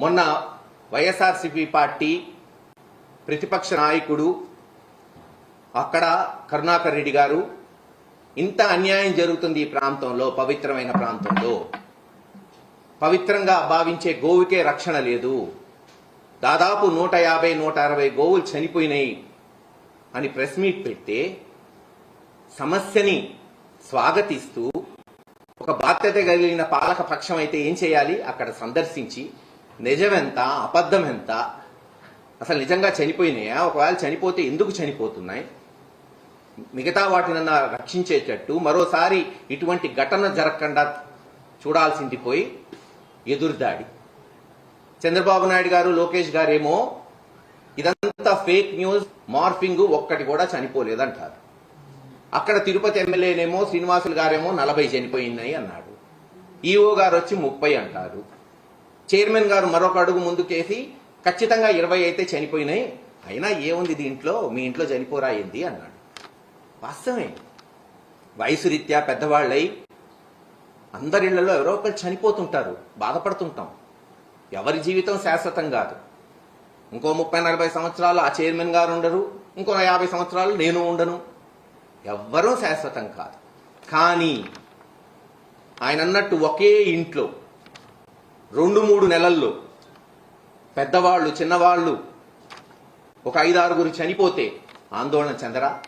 మొన్న వైఎస్ఆర్సిపి పార్టీ ప్రతిపక్ష నాయకుడు అక్కడ కరుణాకర్ రెడ్డి గారు ఇంత అన్యాయం జరుగుతుంది ఈ ప్రాంతంలో పవిత్రమైన ప్రాంతంలో. పవిత్రంగా భావించే గోవుకే రక్షణ లేదు. దాదాపు నూట యాభై నూట అరవై గోవులు చనిపోయినాయి అని ప్రెస్ మీట్ పెడితే సమస్యని స్వాగతిస్తూ ఒక బాధ్యత కలిగిన పాలక పక్షం అయితే ఏం చేయాలి? అక్కడ సందర్శించి నిజమెంత? అబద్ధం ఎంత అసలు నిజంగా చనిపోయినాయా? ఒకవేళ చనిపోతే ఎందుకు చనిపోతున్నాయి? మిగతా వాటినన్నా రక్షించేటట్టు మరోసారి ఇటువంటి ఘటన జరగకుండా చూడాల్సింది పోయి ఎదురుదాడి చంద్రబాబు నాయుడు గారు లోకేష్ గారేమో ఇదంతా ఫేక్ న్యూస్ మార్ఫింగ్ ఒక్కటి కూడా చనిపోలేదంటారు. అక్కడ తిరుపతి ఎమ్మెల్యేనేమో శ్రీనివాసులు గారేమో నలభై చనిపోయినాయి అన్నాడు. ఈఓ గారు వచ్చి ముప్పై అంటారు. చైర్మన్ గారు మరొక అడుగు ముందుకేసి ఖచ్చితంగా ఇరవై అయితే చనిపోయినాయి. అయినా ఏముంది దీంట్లో? మీ ఇంట్లో చనిపోరా ఏంది? అన్నాడు. వాస్తవమే. వయసు రీత్యా పెద్దవాళ్ళై అందరిళ్ళలో ఎవరో ఒకరు చనిపోతుంటారు. బాధపడుతుంటాం. ఎవరి జీవితం శాశ్వతం కాదు. ఇంకో ముప్పై నలభై సంవత్సరాలు ఆ చైర్మన్ గారు ఉండరు. ఇంకో యాభై సంవత్సరాలు నేను ఉండను. ఎవ్వరూ శాశ్వతం కాదు. కానీ ఆయన అన్నట్టు ఒకే ఇంట్లో రెండు మూడు నెలల్లో పెద్దవాళ్ళు చిన్నవాళ్ళు ఒక ఐదారుగురు చనిపోతే ఆందోళన చెందరా?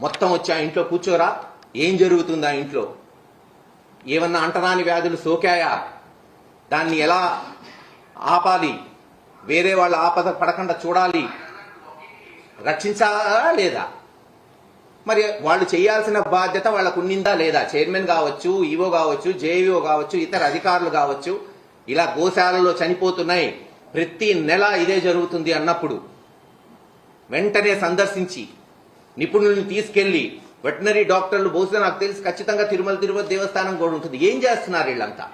మొత్తం వచ్చి ఆ ఇంట్లో కూర్చోరా? ఏం జరుగుతుంది ఆ ఇంట్లో? ఏమన్నా అంటరాని వ్యాధులు సోకాయా? దాన్ని ఎలా ఆపాలి? వేరే వాళ్ళ ఆపద పడకుండా చూడాలి? రక్షించాలా లేదా? మరి వాళ్ళు చేయాల్సిన బాధ్యత వాళ్ళకు ఉన్నిందా లేదా? చైర్మన్ కావచ్చు ఈవో కావచ్చు జేఈఓ కావచ్చు ఇతర అధికారులు కావచ్చు. ఇలా గోశాలలో చనిపోతున్నాయి. ప్రతి నెల ఇదే జరుగుతుంది అన్నప్పుడు వెంటనే సందర్శించి నిపుణుల్ని తీసుకెళ్ళి వెటనరీ డాక్టర్లు బహుశా నాకు తెలిసి ఖచ్చితంగా తిరుమల తిరుపతి దేవస్థానం కూడా ఉంటుంది. ఏం చేస్తున్నారు వీళ్ళంతా?